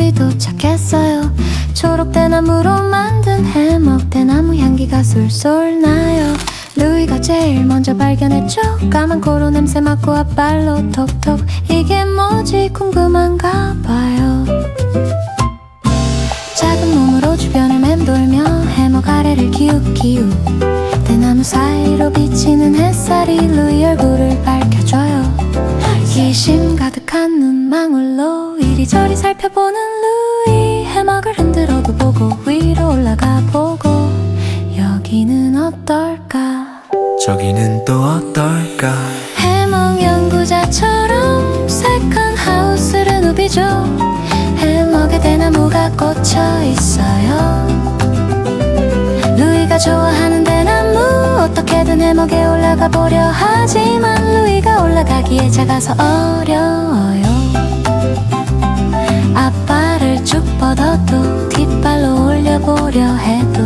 루이 도착했어요. 초록 대나무로 만든 해먹 대나무 향기가 술술 나요. 루이가 제일 먼저 발견했죠. 까만 코로 냄새 맡고 앞발로 톡톡. 이게 뭐지? 궁금한가 봐요. 작은 몸으로 주변을 맴돌며 해먹 아래를 기웃기웃. 대나무 사이로 비치는 햇살이 루이 얼굴을 밝혀줘요 기심 가득한 눈망울로 이리저리 살펴보는 루이. 해먹을 흔들어도 보고 위로 올라가 보고 여기는 어떨까? 저기는 또 어떨까? 해먹 연구자처럼 색한 하우스를 누비죠. 해먹에 대나무가 꽂혀 있어요. 루이가 좋아하는 대나무 어떻게든 해먹에 올라가 보려 하지만 올라가기에 작아서 어려워요. 앞발을 쭉 뻗어도 뒷발로 올려보려 해도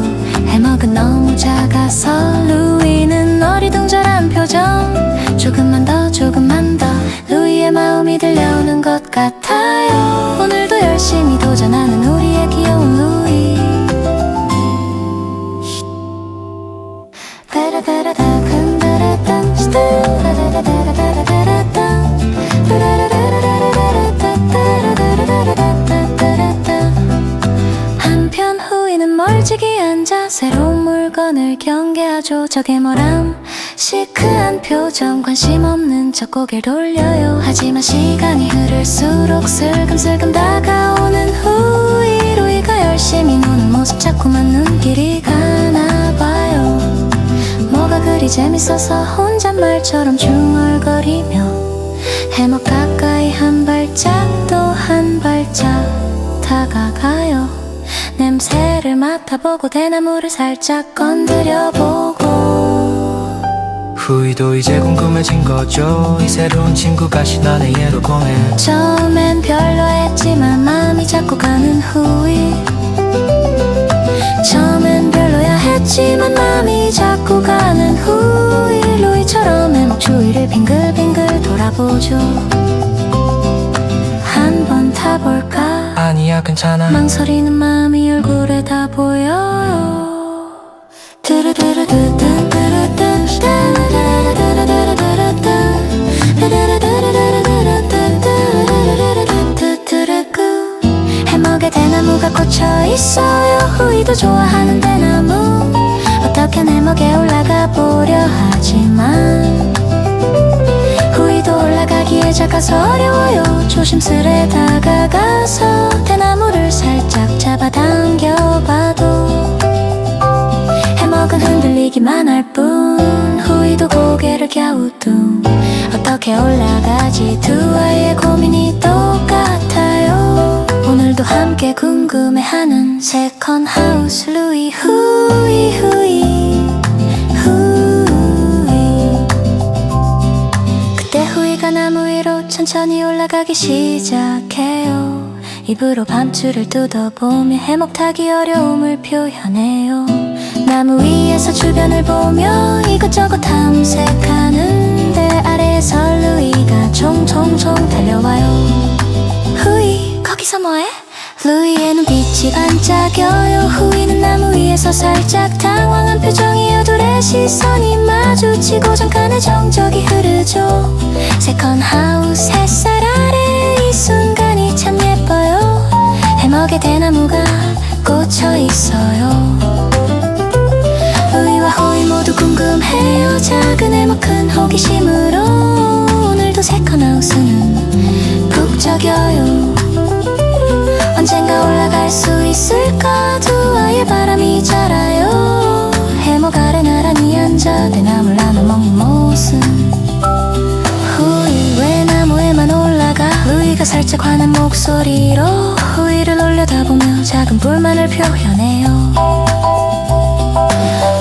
해먹은 너무 작아서 루이는 어리둥절한 표정. 조금만 더 조금만 더 루이의 마음이 들려오는 것 같아요. 오늘도 열심히 도전하는 우 경계하죠. 저게 뭐람? 시크한 표정 관심 없는 척 고개를 돌려요. 하지만 시간이 흐를수록 슬금슬금 다가오는 후이 루이가 열심히 노는 모습 자꾸만 눈길이 가나봐요. 뭐가 그리 재밌어서 혼잣말처럼 중얼거리며 해먹 가까이 한 발짝 또 한 발짝 다가가요 냄새를 맡아보고 대나무를 살짝 건드려보고. 후이도 이제 궁금해진 거죠. 이 새로운 친구가 신나네 얘도 공해 처음엔 별로했지만 마음이 자꾸 가는 후이 처음엔 별로야 했지만 마음이 자꾸 가는 후이 루이처럼 해먹 주위를 빙글빙글 돌아보죠. 한번 타볼까? 아니야 괜찮아. 망설이는 마음이 얼굴에 다 두루두루두루두루두루두루두루두루두루두루두루두루두루두루두루두루 해먹에 대나무가 꽂혀 있어요 후이도 좋아하는 대나무 어떻게 해먹에 올라가 보려 하지만 작아서 어려워요. 조심스레 다가가서 대나무를 살짝 잡아당겨봐도 해먹은 흔들리기만 할 뿐 후이도 고개를 갸우뚱. 어떻게 올라가지? 두 아이의 고민이 똑같아요. 오늘도 함께 궁금해하는 세컨 하우스 루이 후이 후이 후이가 나무 위로 천천히 올라가기 시작해요. 입으로 밤줄을 뜯어보며 해먹 타기 어려움을 표현해요. 나무 위에서 주변을 보며 이것저것 탐색하는데 아래에서 루이가 총총총 달려와요. 후이 거기서 뭐해? 루이의 눈빛이 반짝여요. 후이는 나무 위에서 살짝 당황한 표정이어 둘의 시선이 마주치고 잠깐의 정적이 흐르죠. 세컨 하우스 햇살 아래 이 순간이 참 예뻐요. 해먹에 대나무가 꽂혀 있어요. 루이와 호이 모두 궁금해요. 작은 해먹 큰 호기심으 자라요. 해먹 아래 나란히 앉아 대나무를 나눠 먹는 모습. 후이 왜 나무에만 올라가 루이가 살짝 화난 목소리로 후이를 올려다보며 작은 불만을 표현해요.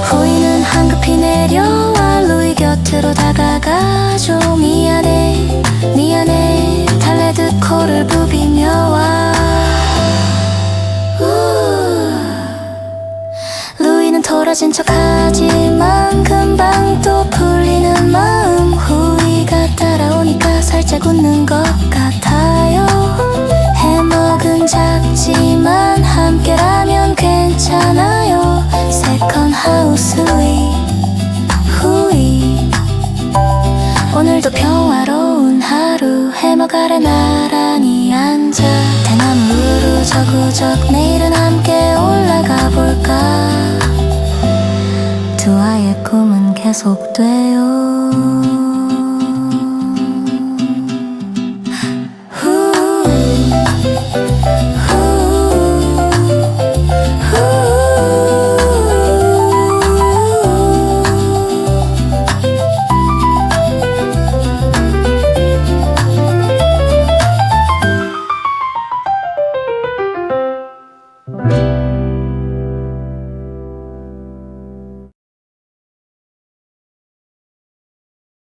후이는 한급히 내려와 루이 곁으로 다가가죠 헤어진 척 하지만 금방 또 풀리는 마음. 후회가 따라오니까 살짝 웃는 것 같아요. 해먹은 작지만 함께라면 괜찮아요. 세컨 하우스 위 후이 오늘도 평화로운 하루. 해먹아래 나란히 앉아. 대나무로 저구적 내 꿈은 계속돼요.